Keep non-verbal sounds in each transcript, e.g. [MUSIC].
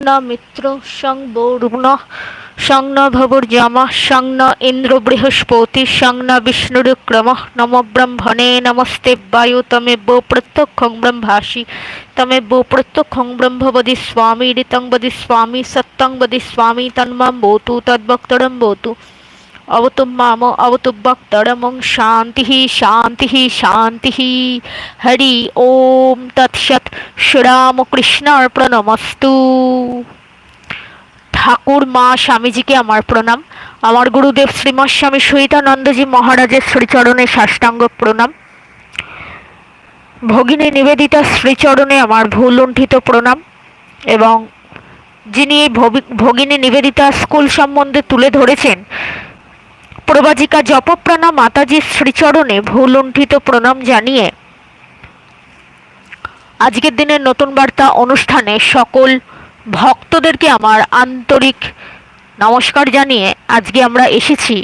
मित्र संग वरुण संग न भवुर्यम संग न इंद्र बृहस्पति संग न विष्णुरुक्रम नम ब्रह्मणे नमस्ते वायु तमे बो प्रत्यक्ष ब्रह्मासी तमे बो प्रत्यक्ष ब्रह्मवदी स्वामी ऋतं वदि स्वामी सत्तं वदि स्वामी तन्म बोतु तद्भक्तरम बोतु अवतु माम अवतु भक्तरमं शान्तिः शान्तिः शान्तिः हरि ॐ तत्सत् শ্রীরামকৃষ্ণার্পণমস্তু ঠাকুর মা স্বামীজিকে আমার প্রণাম আমার গুরুদেব শ্রীমৎ স্বামী সহিতানন্দজি মহারাজের শ্রীচরণে সাষ্টাঙ্গ প্রণাম ভগিনী নিবেদিতা শ্রীচরণে আমার ভুল লুণ্ঠিত প্রণাম এবং যিনি এই ভবি- ভগিনী নিবেদিতা স্কুল সম্বন্ধে তুলে ধরেছেন প্রবাজিকা জপপ্রাণা মাতাজির শ্রীচরণে ভুলুণ্ঠিত প্রণাম জানিয়ে আজকের দিনের নতুন বার্তা অনুষ্ঠানে সকল ভক্তদেরকে আমার আন্তরিক নমস্কার জানিয়ে আজকে আমরা এসেছি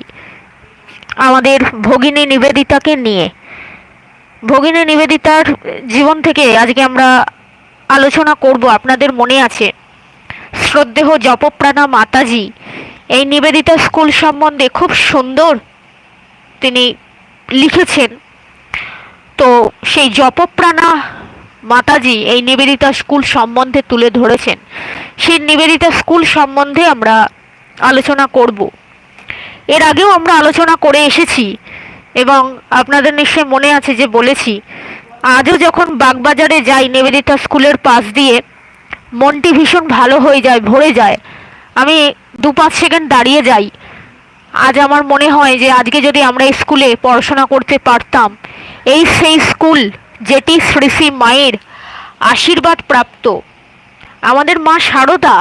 আমাদের ভগিনী নিবেদিতাকে নিয়ে। ভগিনী নিবেদিতার জীবন থেকে আজকে আমরা আলোচনা করব। আপনাদের মনে আছে শ্রদ্ধেহ জপপ্রাণা মাতাজি এই নিবেদিতা স্কুল সম্বন্ধে খুব সুন্দর তিনি লিখেছেন। তো সেই জপপ্রাণা মাতাজি এই নিবেদিতা স্কুল সম্বন্ধে তুলে ধরেছেন। সেই নিবেদিতা স্কুল সম্বন্ধে আমরা আলোচনা করব। এর আগেও আমরা আলোচনা করে এসেছি এবং আপনাদের নিশ্চয় মনে আছে যে বলেছি, আজও যখন বাগবাজারে যাই নিবেদিতা স্কুলের পাশ দিয়ে, মনটি ভীষণ ভালো হয়ে যায়, ভরে যায়। আমি দু পাঁচ সেকেন্ড দাঁড়িয়ে যাই। আজ আমার মনে হয় যে আজকে যদি আমরা স্কুলে পড়াশোনা করতে পারতাম, এই সেই স্কুল যেটি শ্রী শ্রী মায়ের আশীর্বাদ প্রাপ্ত। আমাদের মা সারদা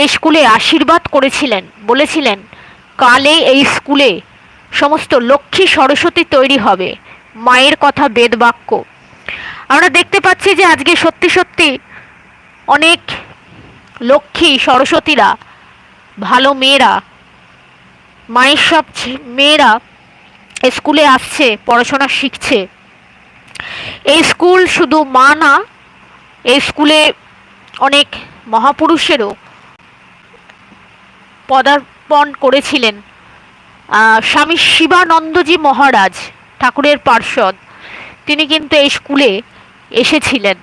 এই স্কুলে আশীর্বাদ করেছিলেন, বলেছিলেন, কালে এই স্কুলে সমস্ত লক্ষ্মী সরস্বতী তৈরি হবে। মায়ের কথা বেদ বাক্য। আমরা দেখতে পাচ্ছি যে আজকে সত্যি সত্যি অনেক লক্ষ্মী সরস্বতীরা ভালো মেয়েরা, মায়ের সব মেয়েরা স্কুলে আসছে, পড়াশোনা শিখছে। এই স্কুল শুধু মা না, এই স্কুলে অনেক মহাপুরুষেরও পদার্পণ করেছিলেন স্বামী শিবানন্দজি মহারাজ, ঠাকুরের পার্ষদ তিনি কিন্তু এই স্কুলে এসেছিলেন।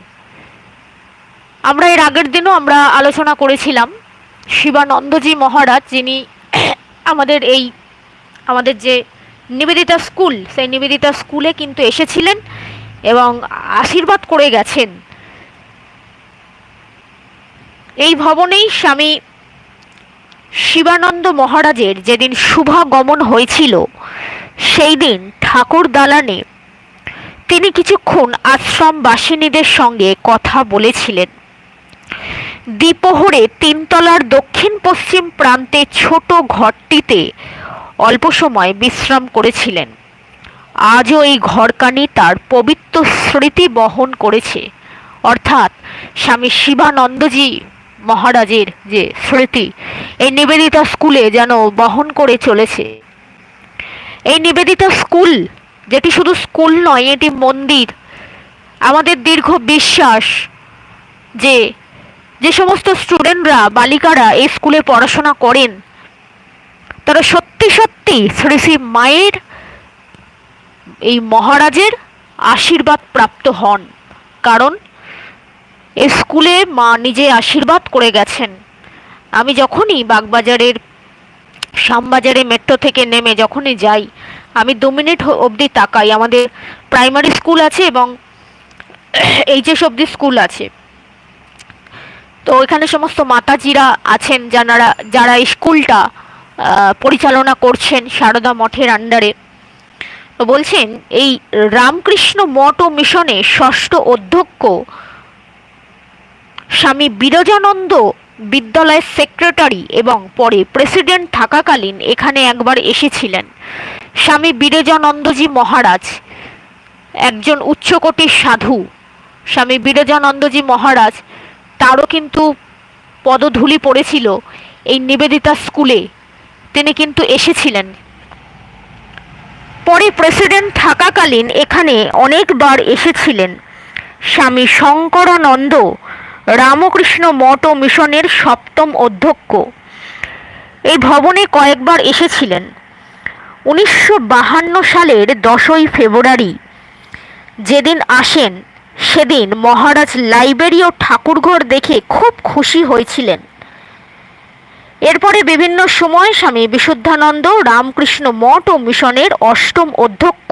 আমরা এর আগের দিনও আমরা আলোচনা করেছিলাম শিবানন্দজি মহারাজ, যিনি আমাদের এই, আমাদের যে নিবেদিতা স্কুল, সেই নিবেদিতা স্কুলে কিন্তু এসেছিলেন এবং আশীর্বাদ করে গেছেন। এই ভবনেই স্বামী শিবানন্দ মহারাজের যেদিন শুভাগমন হয়েছিল, সেই দিন ঠাকুর দালানে তিনি কিছুক্ষণ আশ্রমবাসিনীদের সঙ্গে কথা বলেছিলেন। দ্বিপ্রহরে তিনতলার দক্ষিণ পশ্চিম প্রান্তে ছোট ঘরটিতে অল্প সময় বিশ্রাম করেছিলেন। আজও এই ঘরকানি তার পবিত্র স্মৃতি বহন করেছে। অর্থাৎ স্বামী শিবানন্দজি মহারাজের যে স্মৃতি, এই নিবেদিতা স্কুলে যেন বহন করে চলেছে। এই নিবেদিতা স্কুল, যেটি শুধু স্কুল নয়, এটি মন্দির। আমাদের দীর্ঘ বিশ্বাস যে যে সমস্ত স্টুডেন্টরা বালিকারা এই স্কুলে পড়াশোনা করেন, তারা সত্যি সত্যি শ্রী শ্রী মায়ের এই মহারাজের আশীর্বাদ প্রাপ্ত হন। কারণ এই স্কুলে মা নিজে আশীর্বাদ করে গেছেন। আমি যখনই বাগবাজারের শ্যামবাজারে মেট্রো থেকে নেমে যখনই যাই, আমি দু মিনিট অবধি তাকাই। আমাদের প্রাইমারি স্কুল আছে এবং এইচএস অবধি স্কুল আছে তো এখানে সমস্ত মাতাজিরা আছেন যারা যারা স্কুলটা পরিচালনা করছেন সারদা মঠের আন্ডারে তো বলছেন, এই রামকৃষ্ণ মঠ ও মিশনে ষষ্ঠ অধ্যক্ষ স্বামী বিরজানন্দ বিদ্যালয়ের সেক্রেটারি এবং পরে প্রেসিডেন্ট থাকাকালীন এখানে একবার এসেছিলেন। স্বামী বিরজানন্দজি মহারাজ, একজন উচ্চকোটির সাধু। স্বামী বিরজানন্দজি মহারাজ তারও কিন্তু পদধূলি পড়েছিল এই নিবেদিতা স্কুলে। তিনি কিন্তু এসেছিলেন। পরে প্রেসিডেন্ট থাকাকালীন এখানে অনেকবার এসেছিলেন। স্বামী শঙ্করানন্দ রামকৃষ্ণ মঠ ও মিশনের সপ্তম অধ্যক্ষ। এই ভবনে কয়েকবার এসেছিলেন। উনিশশো সালের দশই ফেব্রুয়ারি যেদিন আসেন সেদিন মহারাজ লাইব্রেরি ও ঠাকুরঘর দেখে খুব খুশি হয়েছিলেন। এরপরে বিভিন্ন সময় স্বামী বিশুদ্ধানন্দ, রামকৃষ্ণ মঠ ও মিশনের অষ্টম অধ্যক্ষ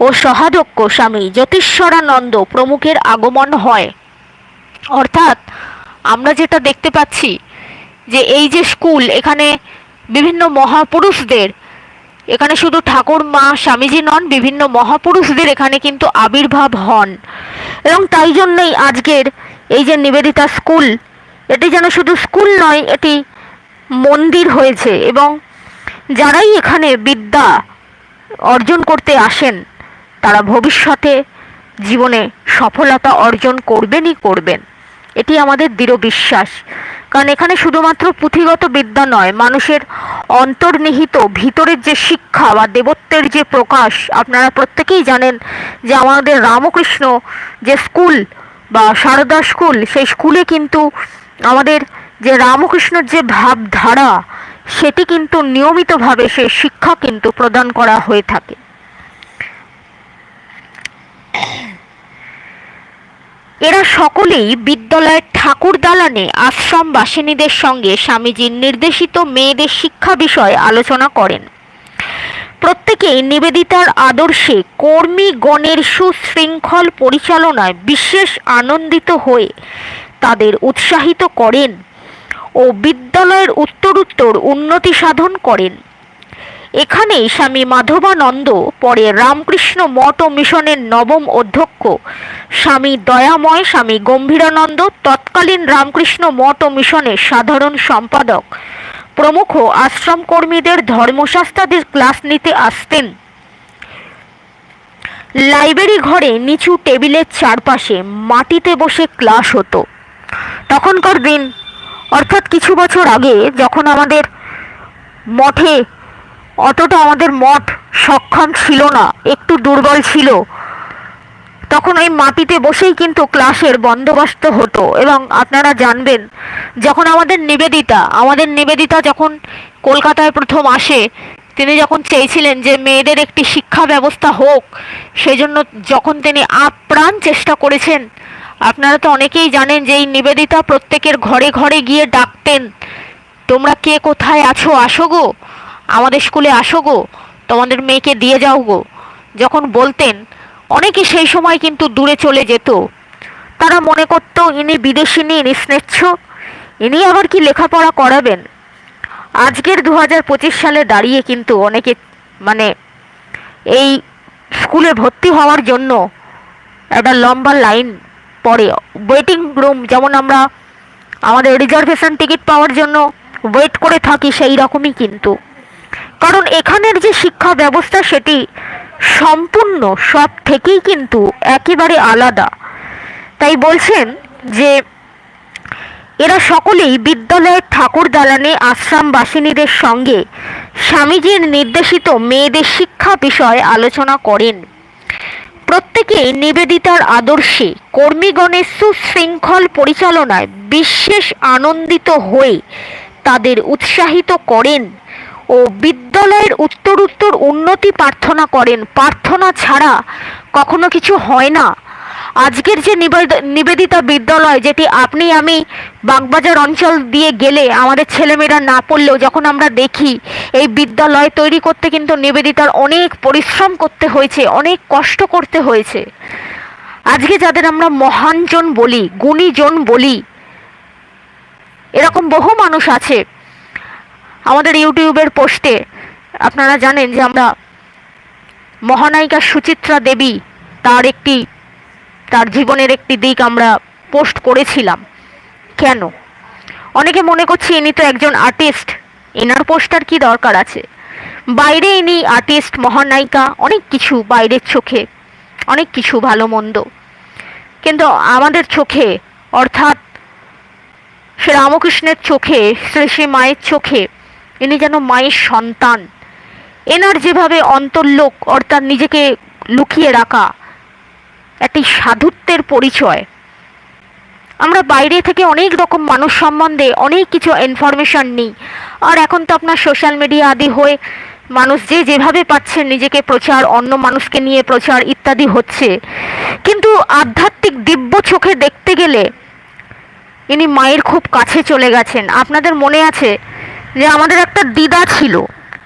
ও সহাধ্যক্ষ স্বামী জ্যোতিষ্বরানন্দ প্রমুখের আগমন হয়। অর্থাৎ আমরা যেটা দেখতে পাচ্ছি যে এই যে স্কুল, এখানে বিভিন্ন মহাপুরুষদের এখানে শুধু ঠাকুর, মা, স্বামীজি নন, বিভিন্ন মহাপুরুষদের এখানে কিন্তু আবির্ভাব হন। এবং তাই জন্যই আজকের এই যে নিবেদিতা স্কুল, এটি যেন শুধু স্কুল নয়, এটি মন্দির হয়েছে এবং যারাই এখানে বিদ্যা অর্জন করতে আসেন, তারা ভবিষ্যতে জীবনে সফলতা অর্জন করবেনই করবেন। এটি আমাদের দৃঢ় বিশ্বাস। কারণ এখানে শুধুমাত্র পুঁথিগত বিদ্যা নয়, মানুষের অন্তর্নিহিত, ভিতরের যে শিক্ষা বা দেবত্বের যে প্রকাশ, আপনারা প্রত্যেকেই জানেন যে আমাদের রামকৃষ্ণ যে স্কুল বা সারদা স্কুল, সেই স্কুলে কিন্তু আমাদের যে রামকৃষ্ণের যে ভাবধারা, সেটি কিন্তু নিয়মিতভাবে সে শিক্ষা কিন্তু প্রদান করা হয়ে থাকে। এরা সকলেই বিদ্যালয়ের ঠাকুর দালানে আশ্রম বাসিনীদের সঙ্গে স্বামীজির নির্দেশিত মেয়েদের শিক্ষা বিষয়ে আলোচনা করেন। প্রত্যেকেই নিবেদিতার আদর্শে কর্মীগণের সুশৃঙ্খল পরিচালনায় বিশেষ আনন্দিত হয়ে তাদের উৎসাহিত করেন ও বিদ্যালয়ের উত্তরোত্তর উন্নতি সাধন করেন। এখানেই স্বামী মাধবানন্দ, পরে রামকৃষ্ণ মঠ ও মিশনের নবম অধ্যক্ষ। স্বামী দয়াময়, স্বামী গম্ভীরানন্দ, তৎকালীন রামকৃষ্ণ মঠ ও মিশনের সাধারণ সম্পাদক। প্রমুখ আশ্রম কর্মীদের ধর্মশাস্ত্রাদের ক্লাস নিতে আসতেন। লাইব্রেরি ঘরে নিচু টেবিলের চারপাশে মাটিতে বসে ক্লাস হতো। তখনকার দিন, অর্থাৎ কিছু বছর আগে, যখন আমাদের মঠে অতটা আমাদের মঠ সক্ষম ছিল না, একটু দুর্বল ছিল। তখন ওই মাটিতে বসেই কিন্তু ক্লাসের বন্দোবস্ত হতো এবং আপনারা জানবেন, যখন আমাদের নিবেদিতা আমাদের নিবেদিতা যখন কলকাতায় প্রথম আসে, তিনি যখন চেয়েছিলেন যে মেয়েদের একটি শিক্ষা ব্যবস্থা হোক, সেজন্য যখন তিনি আপ্রাণ চেষ্টা করেছেন, আপনারা তো অনেকেই জানেন যে এই নিবেদিতা প্রত্যেকের ঘরে ঘরে গিয়ে ডাকতেন, তোমরা কে কোথায় আছো? আসো গো। আমাদের স্কুলে আসো গো, তোমাদের মেয়েকে দিয়ে যাও গো। যখন বলতেন, অনেকে সেই সময় কিন্তু দূরে চলে যেত। তারা মনে করত, ইনি বিদেশিনী ইনি স্নেচ্ছ, ইনি আবার কি লেখাপড়া করাবেন? আজকের দু হাজার পঁচিশ সালে দাঁড়িয়ে কিন্তু অনেকে মানে এই স্কুলে ভর্তি হওয়ার জন্য একটা লম্বা লাইন পড়ে। ওয়েটিং রুম, যেমন আমরা আমাদের রিজার্ভেশন টিকিট পাওয়ার জন্য ওয়েট করে থাকি, সেই রকমই কিন্তু। কারণ এখানের যে শিক্ষা ব্যবস্থা সেটি সম্পূর্ণ সব থেকেই কিন্তু একেবারে আলাদা। তাই বলছেন যে এরা সকলেই বিদ্যালয়ের ঠাকুর দালানে আশ্রম বাসিনীদের সঙ্গে স্বামীজির নির্দেশিত মেয়েদের শিক্ষা বিষয়ে আলোচনা করেন। প্রত্যেকে নিবেদিতার আদর্শে কর্মীগণের সুশৃঙ্খল পরিচালনায় বিশেষ আনন্দিত হয়ে তাদের উৎসাহিত করেন। ও বিদ্যালয়ের উত্তরোত্তর উন্নতি প্রার্থনা করেন। প্রার্থনা ছাড়া কখনো কিছু হয় না। আজকের যে নিবেদিতা বিদ্যালয়, যেটি আপনি, আমি বাগবাজার অঞ্চল দিয়ে গেলে আমাদের ছেলেমেয়েরা না পড়লেও যখন আমরা দেখি, এই বিদ্যালয় তৈরি করতে কিন্তু নিবেদিতার অনেক পরিশ্রম করতে হয়েছে, অনেক কষ্ট করতে হয়েছে। আজকে যাদের আমরা মহানজন বলি, গুণীজন বলি, এরকম বহু মানুষ আছে। আমাদের ইউটিউবের পোস্টে আপনারা জানেন যে আমরা মহানায়িকা সুচিত্রা দেবী তার একটি, তার জীবনের একটি দিক আমরা পোস্ট করেছিলাম। কেন? অনেকে মনে করছে ইনি তো একজন আর্টিস্ট, এনার পোস্টার কি দরকার আছে? বাইরে ইনি আর্টিস্ট, মহানায়িকা, অনেক কিছু বাইরের চোখে, অনেক কিছু ভালো মন্দ। কিন্তু আমাদের চোখে, অর্থাৎ শ্রী রামকৃষ্ণের চোখে, শ্রী শ্রী মায়ের চোখে ইনি যেন মায়ের সন্তান। এনার যেভাবে অন্তর্লোক, অর্থাৎ নিজেকে লুকিয়ে রাখা, একটি সাধুত্বের পরিচয়। আমরা বাইরে থেকে অনেক রকম মানুষ সম্বন্ধে অনেক কিছু ইনফরমেশন নিই। আর এখন তো আপনার সোশ্যাল মিডিয়া আদি হয়ে মানুষ যে যেভাবে পাচ্ছেন নিজেকে প্রচার, অন্য মানুষকে নিয়ে প্রচার ইত্যাদি হচ্ছে। কিন্তু আধ্যাত্মিক দিব্য চোখে দেখতে গেলে ইনি মায়ের খুব কাছে চলে গেছেন। আপনাদের মনে আছে যে আমাদের একটা দিদা ছিল,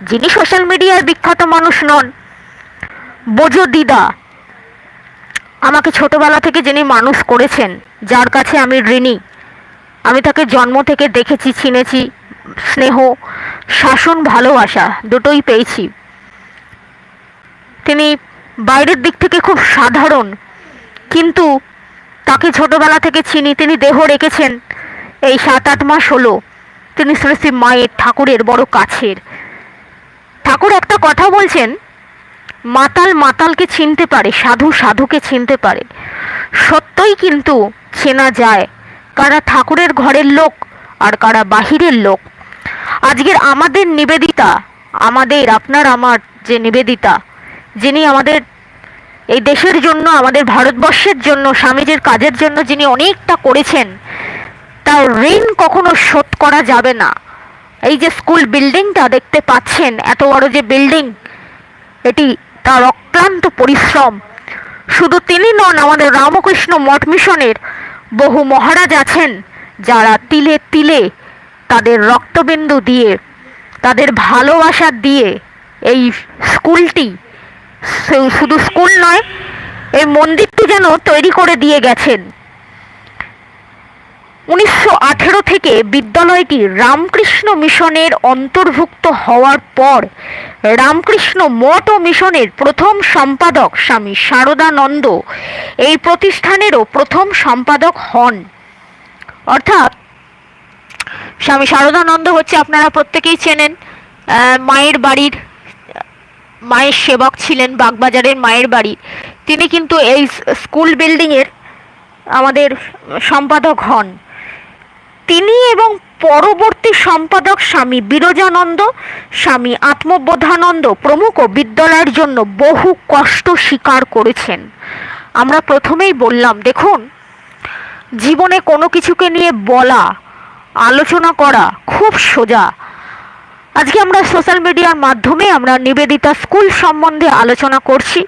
যিনি সোশ্যাল মিডিয়ার বিখ্যাত মানুষ নন, বোঝো দিদা। আমাকে ছোটবেলা থেকে যিনি মানুষ করেছেন, যার কাছে আমি ঋণী। আমি তাকে জন্ম থেকে দেখেছি, চিনেছি, স্নেহ, শাসন, ভালোবাসা, দুটোই পেয়েছি। তিনি বাইরের দিক থেকে খুব সাধারণ, কিন্তু তাকে ছোটবেলা থেকে চিনি। তিনি দেহ রেখেছেন, এই সাত আট মাস হলো। তিনি মায়ের ঠাকুরের বড় কাছের। ঠাকুর একটা কথা বলছেন, মাতাল মাতালকে চিনতে পারে, সাধু সাধুকে চিনতে পারে। সত্যই কিন্তু চেনা যায় কারা ঠাকুরের ঘরের লোক আর কারা বাহিরের লোক। আজকের আমাদের নিবেদিতা, আমাদের, আপনার, আমার যে নিবেদিতা, যিনি আমাদের এই দেশের জন্য, আমাদের ভারতবর্ষের জন্য, স্বামীজির কাজের জন্য যিনি অনেকটা করেছেন তার ঋণ কখনো শোধ করা যাবে না। এই যে স্কুল বিল্ডিংটা দেখতে পাচ্ছেন, এত বড় যে বিল্ডিং এটি তার অক্লান্ত পরিশ্রম। শুধু তিনি নন, আমাদের রামকৃষ্ণ মঠ মিশনের বহু মহারাজ আছেন, যারা তিলে তিলে তাদের রক্তবিন্দু দিয়ে, তাদের ভালোবাসা দিয়ে এই স্কুলটি শুধু স্কুল নয়, এই মন্দিরটি যেন তৈরি করে দিয়ে গেছেন। উনিশশো আঠেরো থেকে বিদ্যালয়টি রামকৃষ্ণ মিশনের অন্তর্ভুক্ত হওয়ার পর রামকৃষ্ণ মঠ ও মিশনের প্রথম সম্পাদক স্বামী শারদানন্দ এই প্রতিষ্ঠানেরও প্রথম সম্পাদক হন। অর্থাৎ স্বামী শারদানন্দ হচ্ছে আপনারা প্রত্যেকেই চেনেন মায়ের বাড়ির, মায়ের সেবক ছিলেন, বাগবাজারের মায়ের বাড়ি। তিনি কিন্তু এই স্কুল বিল্ডিংয়ের আমাদের সম্পাদক হন। তিনি এবং পরবর্তী সম্পাদক স্বামী বিরজানন্দ, স্বামী আত্মবোধানন্দ প্রমুখ বিদ্যালয়ের জন্য বহু কষ্ট স্বীকার করেছেন। আমরা প্রথমেই বললাম, দেখুন, জীবনে কোনো কিছুকে নিয়ে বলা, আলোচনা করা খুব সোজা। আজকে আমরা সোশ্যাল মিডিয়ার মাধ্যমে আমরা নিবেদিতা স্কুল সম্বন্ধে আলোচনা করছি।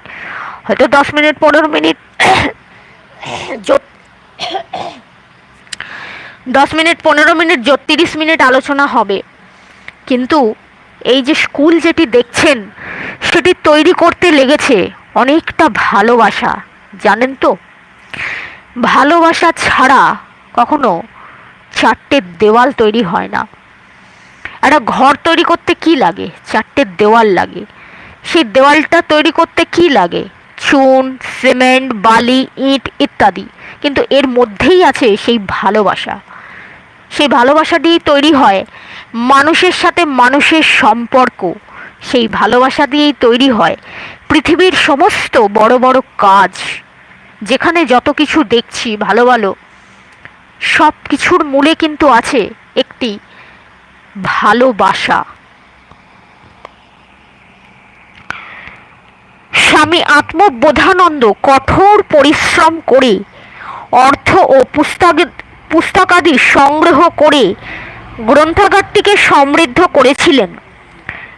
হয়তো দশ মিনিট, পনেরো মিনিট [COUGHS] দশ মিনিট, পনেরো মিনিট তিরিশ মিনিট আলোচনা হবে। কিন্তু এই যে স্কুল যেটি দেখছেন, সেটি তৈরি করতে লেগেছে অনেকটা ভালোবাসা, জানেন তো? ভালোবাসা ছাড়া কখনো চারটে দেওয়াল তৈরি হয় না। একটা ঘর তৈরি করতে কি লাগে? চারটে দেওয়াল লাগে। সেই দেওয়ালটা তৈরি করতে কি লাগে? চুন, সিমেন্ট, বালি, ইট ইত্যাদি। কিন্তু এর মধ্যেই আছে সেই ভালোবাসা। সেই ভালোবাসা দিয়েই তৈরি হয় মানুষের সাথে মানুষের সম্পর্ক। সেই ভালোবাসা দিয়েই তৈরি হয় পৃথিবীর সমস্ত বড় বড় কাজ। যেখানে যত কিছু দেখছি ভালো ভালো সব কিছুর মূলে কিন্তু আছে একটি ভালোবাসা। স্বামী আত্মবোধানন্দ কঠোর পরিশ্রম করে অর্থ ও পুস্তক পুস্তকাদি সংগ্রহ করে গ্রন্থাগারটিকে সমৃদ্ধ করেছিলেন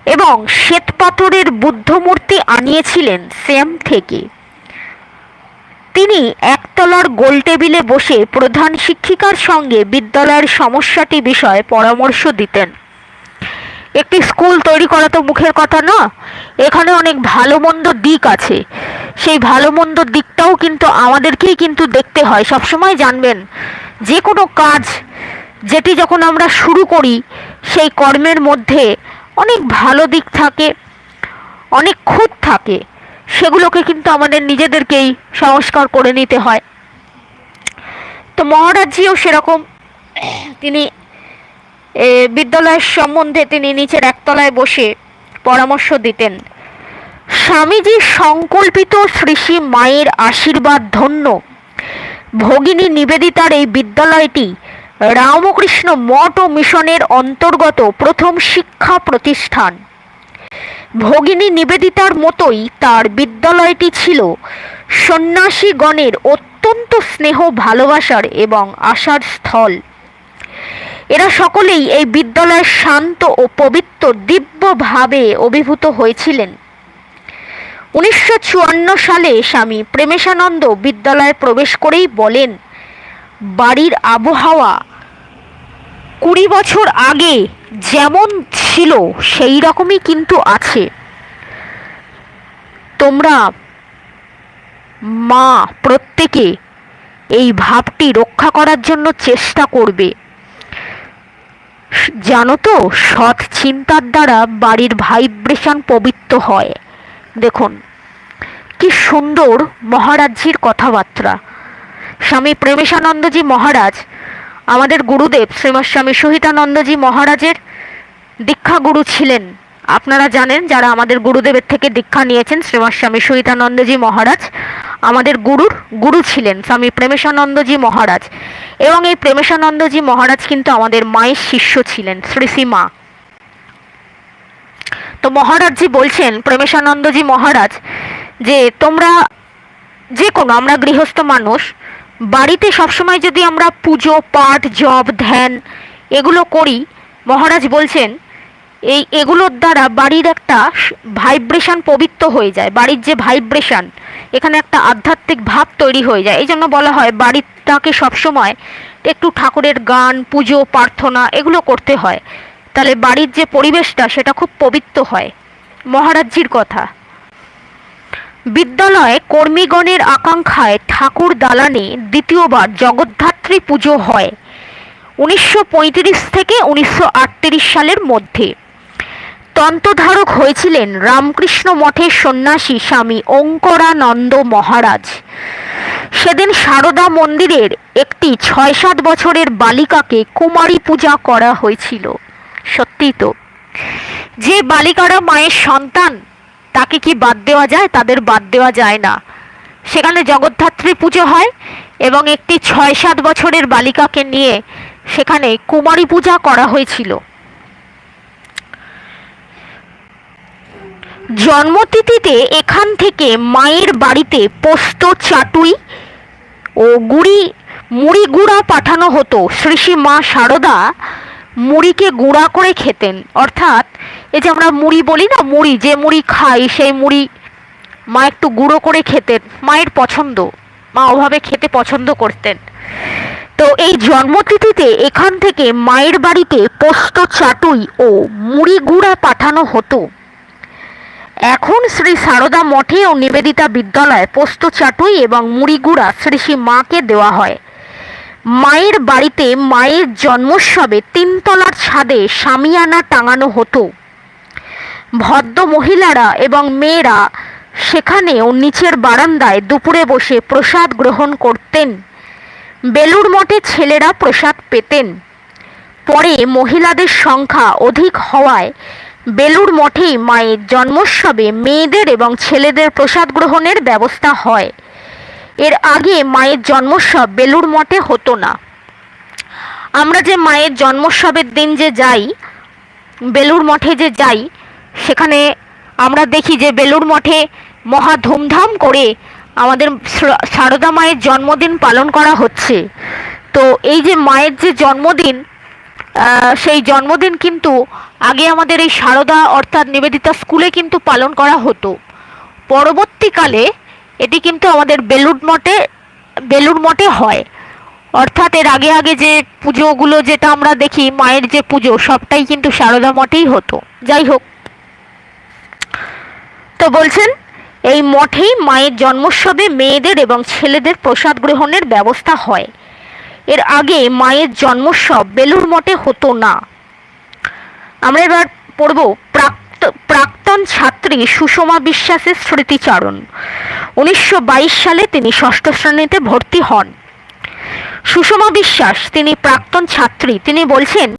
এবং শ্বেতপাথরের বুদ্ধমূর্তি আনিয়েছিলেন সেম থেকে। তিনি একতলার গোল টেবিলে বসে প্রধান শিক্ষিকার সঙ্গে বিদ্যালয়ের সমস্যাটি বিষয়ে পরামর্শ দিতেন। একটি স্কুল তৈরি করা তো মুখের কথা না। এখানে অনেক ভালো মন্দ দিক আছে। সেই ভালো মন্দ দিকটাও কিন্তু আমাদেরকেই কিন্তু দেখতে হয়, সবসময় জানবেন। যে কোনো কাজ যেটি যখন আমরা শুরু করি, সেই কর্মের মধ্যে অনেক ভালো দিক থাকে, অনেক খুঁত থাকে। সেগুলোকে কিন্তু আমাদের নিজেদেরকেই সংস্কার করে নিতে হয়। তো মহারাজজিও সেরকম। তিনি বিদ্যালয়ের সম্বন্ধে তিনি নিচের একতলায় বসে পরামর্শ দিতেন। স্বামীজি সংকল্পিত শ্রী শ্রী মায়ের আশীর্বাদ ধন্য। ভগিনী নিবেদিতার এই বিদ্যালয়টি রামকৃষ্ণ মঠ ও মিশনের অন্তর্গত প্রথম শিক্ষা প্রতিষ্ঠান। ভগিনী নিবেদিতার মতোই তার বিদ্যালয়টি ছিল সন্ন্যাসীগণের অত্যন্ত স্নেহ ভালোবাসার এবং আশার স্থল। এরা সকলেই এই বিদ্যালয়ের শান্ত ও পবিত্র দিব্যভাবে অভিভূত হয়েছিলেন। উনিশশো চুয়ান্ন সালে স্বামী প্রেমেশানন্দ বিদ্যালয়ে প্রবেশ করেই বলেন, বাড়ির আবহাওয়া কুড়ি বছর আগে যেমন ছিল, সেই রকমই কিন্তু আছে। তোমরা মা প্রত্যেকে এই ভাবটি রক্ষা করার জন্য চেষ্টা করবে। জানো তো, সৎ চিন্তার দ্বারা বাড়ির ভাইব্রেশন পবিত্র হয়। দেখুন, কি সুন্দর মহারাজজির কথাবার্তা। স্বামী প্রেমেশানন্দজি মহারাজ, আমাদের গুরুদেব শ্রীমৎ স্বামী সহিতানন্দজি মহারাজের দীক্ষা গুরু ছিলেন। আপনারা জানেন যারা আমাদের গুরুদেবের থেকে দীক্ষা নিয়েছেন শ্রীমৎ স্বামী সহিতানন্দজি মহারাজ, আমাদের গুরুর গুরু ছিলেন স্বামী প্রেমেশানন্দজি মহারাজ এবং এই প্রেমেশানন্দজি মহারাজ কিন্তু আমাদের মায়ের শিষ্য ছিলেন শ্রী মা। তো মহারাজজি বলছেন, প্রেমেশানন্দজি মহারাজ, যে তোমরা যে কোনো আমরা গৃহস্থ মানুষ, বাড়িতে সবসময় যদি আমরা পুজো পাঠ জপ ধ্যান এগুলো করি, মহারাজ বলছেন এই, এগুলোর দ্বারা বাড়ির একটা ভাইব্রেশন পবিত্র হয়ে যায়। বাড়ির যে ভাইব্রেশন এখানে একটা আধ্যাত্মিক ভাব তৈরি হয়ে যায়। এই জন্য বলা হয় বাড়িটাকে সবসময় একটু ঠাকুরের গান, পুজো, প্রার্থনা এগুলো করতে হয়। তাহলে বাড়ির যে পরিবেশটা, সেটা খুব পবিত্র হয়। মহারাজজির কথা। বিদ্যালয়ে কর্মীগণের আকাঙ্ক্ষায় ঠাকুর দালানে দ্বিতীয়বার জগদ্ধাত্রী পুজো হয়। উনিশশো পঁয়ত্রিশ থেকে উনিশশো আটত্রিশ সালের মধ্যে। তন্ত্রধারক হয়েছিলেন রামকৃষ্ণ মঠের সন্ন্যাসী স্বামী অঙ্করানন্দ মহারাজ। সেদিন সারদা মন্দিরের একটি ছয় সাত বছরের বালিকাকে কুমারী পূজা করা হয়েছিল। সত্যি তো, যে বালিকারা মায়ের সন্তান, তাকে কি বাদ দেওয়া যায়? তাদের বাদ দেওয়া যায় না। সেখানে জগদ্ধাত্রী পুজো হয় এবং একটি ছয় সাত বছরের বালিকাকে নিয়ে সেখানে কুমারী পূজা করা হয়েছিল। জন্মতিথিতে এখান থেকে মায়ের বাড়িতে পোস্ত, চাটুই ও গুড়ি, মুড়ি গুঁড়া পাঠানো হতো। শ্রী মা শারদা মুড়িকে গুঁড়া করে খেতেন। অর্থাৎ এই যে আমরা মুড়ি বলি না, মুড়ি, যে মুড়ি খাই সেই মুড়ি মা একটু গুঁড়ো করে খেতেন। মায়ের পছন্দ। মা ওভাবে খেতে পছন্দ করতেন। তো এই জন্মতিথিতে এখান থেকে মায়ের বাড়িতে পোস্ত, চাটুই ও মুড়ি গুঁড়া পাঠানো হতো। এখন শ্রী সারদা মঠে ও নিবেদিতা বিদ্যালয়ে পোস্ত চাটুই এবং মুড়িগুড়া শ্রী শ্রী মাকে দেওয়া হয়। মায়ের বাড়িতে মায়ের জন্মোৎসবে তিনতলার ছাদে সামিয়ানা টাঙানো হতো। ভদ্র মহিলারা এবং মেয়েরা সেখানেও নিচের বারান্দায় দুপুরে বসে প্রসাদ গ্রহণ করতেন। বেলুর মঠে ছেলেরা প্রসাদ পেতেন। পরে মহিলাদের সংখ্যা অধিক হওয়ায় বেলুর মঠেই মায়ের জন্মোৎসবে মেয়েদের এবং ছেলেদের প্রসাদ গ্রহণের ব্যবস্থা হয়। এর আগে মায়ের জন্মোৎসব বেলুর মঠে হতো না। আমরা যে মায়ের জন্মোৎসবের দিন যে যাই বেলুর মঠে যে যাই, সেখানে আমরা দেখি যে বেলুর মঠে মহা ধুমধাম করে আমাদের সারদা মায়ের জন্মদিন পালন করা হচ্ছে। তো এই যে মায়ের যে জন্মদিন সেই জন্মদিন কিন্তু আগে আমাদের এই সারদা অর্থাৎ নিবেদিতা স্কুলে কিন্তু পালন করা হতো। পরবর্তীকালে এটি কিন্তু আমাদের বেলুড় মঠে বেলুড় মঠে হয়। অর্থাৎ এর আগে আগে যে পুজোগুলো যেটা আমরা দেখি, মায়ের যে পুজো, সবটাই কিন্তু সারদা মঠেই হতো। যাই হোক। তো বলছেন, এই মঠেই মায়ের জন্মোৎসবে মেয়েদের এবং ছেলেদের প্রসাদ গ্রহণের ব্যবস্থা হয়। এর আগে মায়ের জন্মোৎসব বেলুর মঠে হতো না। আমরা এবার পড়ব প্রাক্তন ছাত্রী সুষমা বিশ্বাসের স্মৃতিচারণ। উনিশশো বাইশ সালে তিনি ষষ্ঠ শ্রেণীতে ভর্তি হন। সুষমা বিশ্বাস, তিনি প্রাক্তন ছাত্রী, তিনি বলছেন,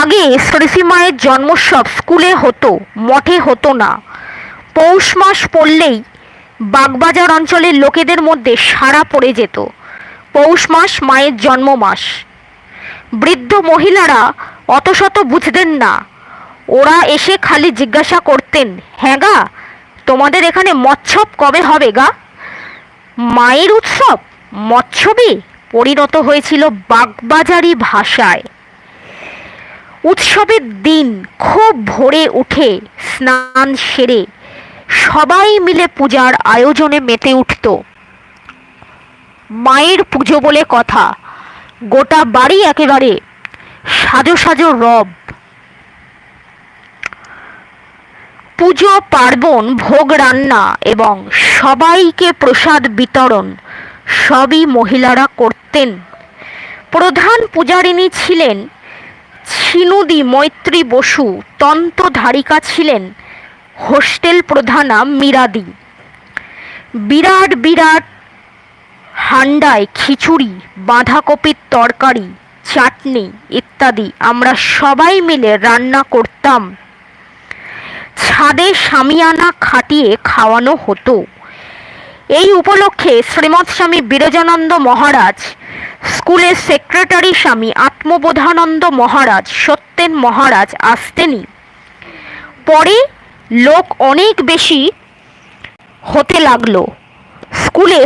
আগে শ্রীশ্রী মায়ের জন্মোৎসব স্কুলে হতো, মঠে হতো না। পৌষ মাস পড়লেই বাগবাজার অঞ্চলের লোকেদের মধ্যে সারা পড়ে যেত। পৌষ মাস মায়ের জন্ম মাস। বৃদ্ধ মহিলারা অত শত বুঝতেন না। ওরা এসে খালি জিজ্ঞাসা করতেন হ্যাঁ গা, তোমাদের এখানে মৎসব কবে হবে গা? মায়ের উৎসব? মৎসবে পরিণত হয়েছিল বাগবাজারি ভাষায়। উৎসবের দিন খুব ভোরে উঠে স্নান সেরে সবাই মিলে পূজার আয়োজনে মেতে উঠত। মায়ের পুজো বলে কথা। গোটা বাড়ি একেবারে সাজো সাজো রব। পুজো, পার্বণ, ভোগ, রান্না এবং সবাইকে প্রসাদ বিতরণ সবই মহিলারা করতেন। প্রধান পূজারিণী ছিলেন ছিনুদি মৈত্রী বসু, তন্ত্রধারিকা ছিলেন হোস্টেল প্রধানা মীরাদি। বিরাট বিরাট হান্ডায় খিচুড়ি, বাঁধাকপির তরকারি, চাটনি ইত্যাদি আমরা সবাই মিলে রান্না করতাম। ছাদে সামিয়ানা খাটিয়ে খাওয়ানো হতো। এই উপলক্ষে শ্রীমৎ স্বামী বিরজানন্দ মহারাজ, স্কুলের সেক্রেটারি স্বামী আত্মবোধানন্দ মহারাজ, সত্যেন মহারাজ আসতেনি। পরে লোক অনেক বেশি হতে লাগল। স্কুলে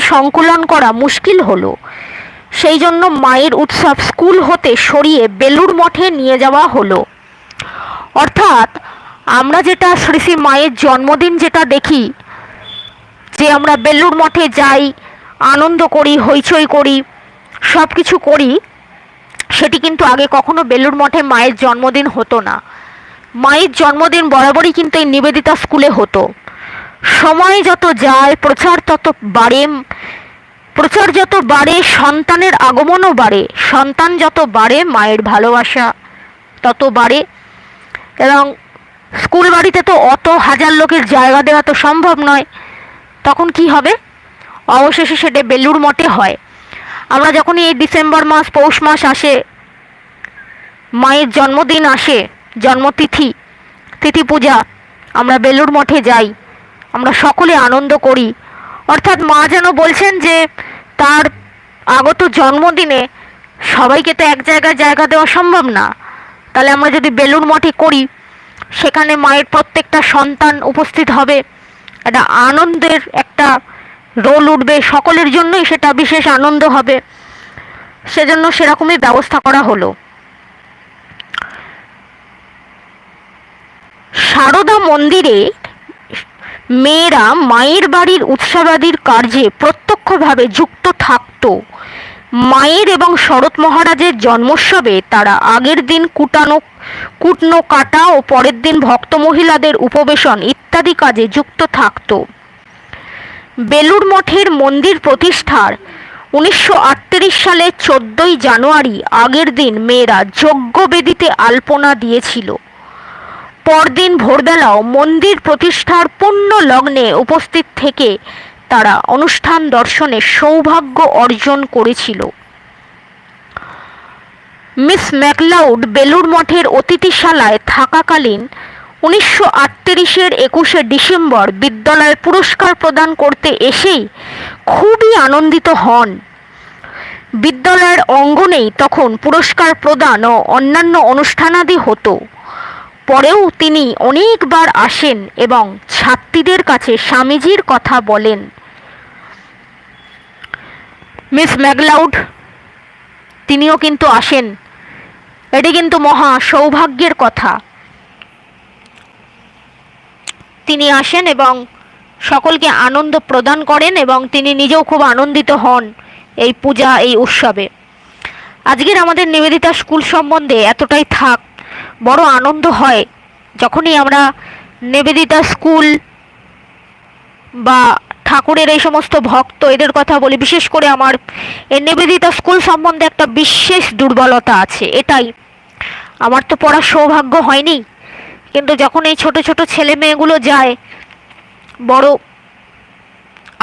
সংকুলন করা মুশকিল হলো। সেই জন্য মায়ের উৎসব স্কুল হতে সরিয়ে বেলুর মঠে নিয়ে যাওয়া হলো। অর্থাৎ আমরা যেটা শ্রী শ্রী মায়ের জন্মদিন যেটা দেখি, যে আমরা বেলুর মঠে যাই, আনন্দ করি, হইচই করি সব কিছু করি, সেটি কিন্তু আগে কখনো বেলুর মঠে মায়ের জন্মদিন হতো না। মায়ের জন্মদিন বরাবরই কিন্তু এই নিবেদিতা স্কুলে হতো। সময় যত যায়, প্রচার তত বাড়ে, প্রচার যত বাড়ে, সন্তানের আগমনও বাড়ে। সন্তান যত বাড়ে, মায়ের ভালোবাসা তত বাড়ে। এবং স্কুল বাড়িতে তো অত হাজার লোকের জায়গা দেওয়া তো সম্ভব নয়। তখন কি হবে? অবশেষে সেটা বেলুর মঠে হয়। আমরা যখনই এই ডিসেম্বর মাস, পৌষ মাস আসে, মায়ের জন্মদিন আসে, জন্মতিথি, তিথি পূজা, আমরা বেলুর মঠে যাই। আমরা সকলে আনন্দ করি। অর্থাৎ মা যেন বলছেন যে, তার আগত জন্মদিনে সবাইকে তো এক জায়গায় জায়গা দেওয়া সম্ভব না। তাহলে আমরা যদি বেলুর মঠে করি, সেখানে মায়ের প্রত্যেকটা সন্তান উপস্থিত হবে। একটা আনন্দের একটা রোল উঠবে, সকলের জন্যই সেটা বিশেষ আনন্দ হবে। সেজন্য সেরকমই ব্যবস্থা করা হলো। সারদা মন্দিরে মেয়েরা মায়ের বাড়ির উৎসবাদির কার্যে প্রত্যক্ষভাবে যুক্ত থাকত। মায়ের এবং শরৎ মহারাজের জন্মোৎসবে তারা আগের দিন কুটানো, কুটনো কাটা ও পরের দিন ভক্ত মহিলাদের উপবেশন ইত্যাদি কাজে যুক্ত থাকত। বেলুর মঠের মন্দির প্রতিষ্ঠার উনিশশো সালের চোদ্দই জানুয়ারি আগের দিন মেয়েরা যজ্ঞবেদিতে আলপনা দিয়েছিল। পরদিন ভোরবেলাও মন্দির প্রতিষ্ঠার পূর্ণ লগ্নে উপস্থিত থেকে তারা অনুষ্ঠান দর্শনের সৌভাগ্য অর্জন করেছিল। মিস ম্যাকলাউড বেলুর মঠের অতিথিশালায় থাকাকালীন উনিশশো আটত্রিশের একুশে ডিসেম্বর বিদ্যালয়ে পুরস্কার প্রদান করতে এসেই খুবই আনন্দিত হন। বিদ্যালয়ের অঙ্গনেই তখন পুরস্কার প্রদান ও অন্যান্য অনুষ্ঠানাদি হতো। পরেও তিনি অনেকবার আসেন এবং ছাত্রীদের কাছে স্বামীজির কথা বলেন। মিস ম্যাকলাউড, তিনিও কিন্তু আসেন। এটি কিন্তু মহা সৌভাগ্যের কথা। তিনি আসেন এবং সকলকে আনন্দ প্রদান করেন এবং তিনি নিজেও খুব আনন্দিত হন এই পূজা, এই উৎসবে। আজকের আমাদের নিবেদিতা স্কুল সম্বন্ধে এতটাই থাক। বড় আনন্দ হয়। যখনই আমরা নিবেদিতা স্কুল বা ঠাকুরের এই সমস্ত ভক্ত, এদের কথা বলি, বিশেষ করে আমার এই নিবেদিতা স্কুল সম্বন্ধে একটা বিশেষ দুর্বলতা আছে, এটাই। আমার তো পড়ার সৌভাগ্য হয়নি, কিন্তু যখন এই ছোট ছোট ছেলে মেয়েগুলো যায়, বড়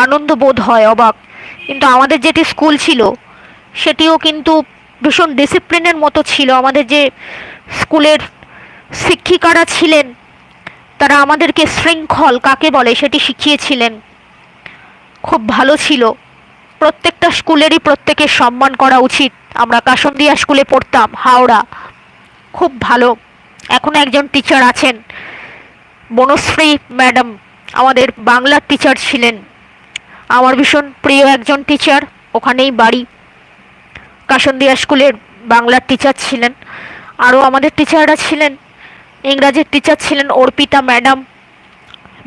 আনন্দ বোধ হয়, অবাক। কিন্তু আমাদের যেটি স্কুল ছিল, সেটিও কিন্তু ভীষণ ডিসিপ্লিনের মতো ছিল। আমাদের যে স্কুলের শিক্ষিকারা ছিলেন। তারা আমাদেরকে শৃঙ্খল কাকে বলে সেটি শিখিয়েছিলেন। খুব ভালো ছিল। প্রত্যেকটা স্কুলেরই প্রত্যেকের সম্মান করা উচিত। আমরা কাসন্দিয়া স্কুলে পড়তাম, হাওড়া। খুব ভালো। এখনও একজন টিচার আছেন। বনশ্রী ম্যাডাম আমাদের বাংলার টিচার ছিলেন। আমার ভীষণ প্রিয় একজন টিচার ওখানেই বাড়ি। কাসন্দিয়া স্কুলের বাংলার টিচার ছিলেন। আরও আমাদের টিচাররা ছিলেন। ইংরাজির টিচার ছিলেন অর্পিতা ম্যাডাম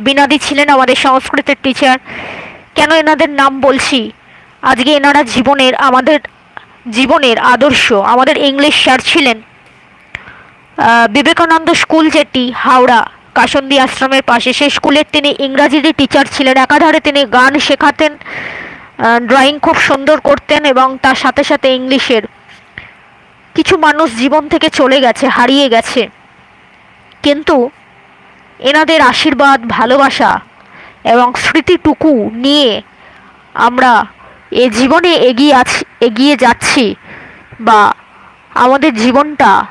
বিনাদি ছিলেন আমাদের সংস্কৃতের টিচার কেন এনাদের নাম বলছি? আজকে এনারা জীবনের আমাদের জীবনের আদর্শ, আমাদের ইংলিশ স্যার ছিলেন। বিবেকানন্দ স্কুল যেটি, হাওড়া, কাসন্দি আশ্রমের পাশে, সেই স্কুলের তিনি ইংরাজিরই টিচার ছিলেন। একাধারে তিনি গান শেখাতেন ড্রয়িং খুব সুন্দর করতেন এবং তার সাথে সাথে ইংলিশের কিছু মানুষ জীবন থেকে চলে গেছে, হারিয়ে গেছে। কিন্তু এনাদের আশীর্বাদ, ভালোবাসা এবং স্মৃতিটুকু নিয়ে আমরা এ জীবনে এগিয়ে আছি, এগিয়ে যাচ্ছি বা আমাদের জীবনটা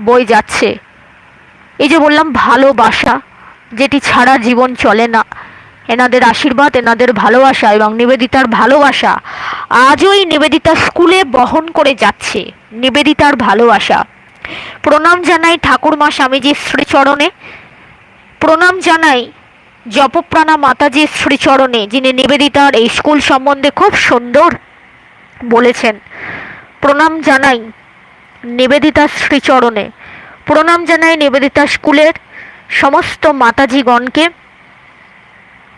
বয়ে যাচ্ছে। এই যে বললাম, ভালোবাসা, যেটি ছাড়া জীবন চলে না। এনাদের আশীর্বাদ, এনাদের ভালোবাসা এবং নিবেদিতার ভালোবাসা আজও এই নিবেদিতা স্কুলে বহন করে যাচ্ছে। নিবেদিতার ভালোবাসা। প্রণাম জানাই ঠাকুরমা স্বামীজির শ্রীচরণে। প্রণাম জানাই জপপ্রাণা মাতাজির শ্রীচরণে, যিনি নিবেদিতার এই স্কুল সম্বন্ধে খুব সুন্দর বলেছেন। প্রণাম জানাই নিবেদিতার শ্রীচরণে। প্রণাম জানাই নিবেদিতা স্কুলের সমস্ত মাতাজিগণকে।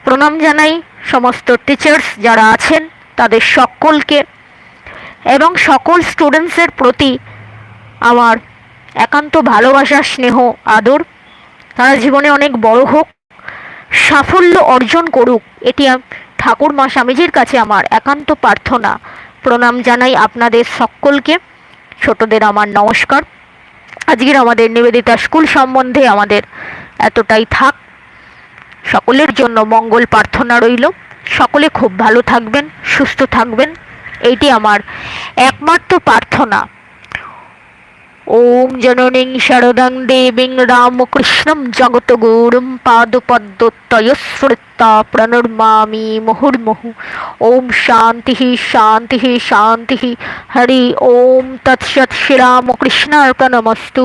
প্রণাম জানাই সমস্ত টিচার্স যারা আছেন, তাদের সকলকে এবং সকল স্টুডেন্টসের প্রতি আমার একান্ত ভালোবাসা, স্নেহ, আদর। তারা জীবনে অনেক বড় হোক, সাফল্য অর্জন করুক, এটি ঠাকুর মা স্বামীজির কাছে আমার একান্ত প্রার্থনা। প্রণাম জানাই আপনাদের সকলকে। ছোটদের আমার নমস্কার। আজকের আমাদের নিবেদিতা স্কুল সম্বন্ধে আমাদের এতটাই থাক। সকলের জন্য মঙ্গল প্রার্থনা রইল। সকলে খুব ভালো থাকবেন, সুস্থ থাকবেন। এইটি আমার একমাত্র প্রার্থনা। ওম জননীং শরদং দেবীং রামকৃষ্ণম জগতগুরুম পাদপদ্মতয়স্মৃতা প্রণর্মামি মুহুর্মুহু। ওম শান্তি শান্তি শান্তি। হরি ওম। তৎসৎ শ্রীরামকৃষ্ণার্পণমস্তু।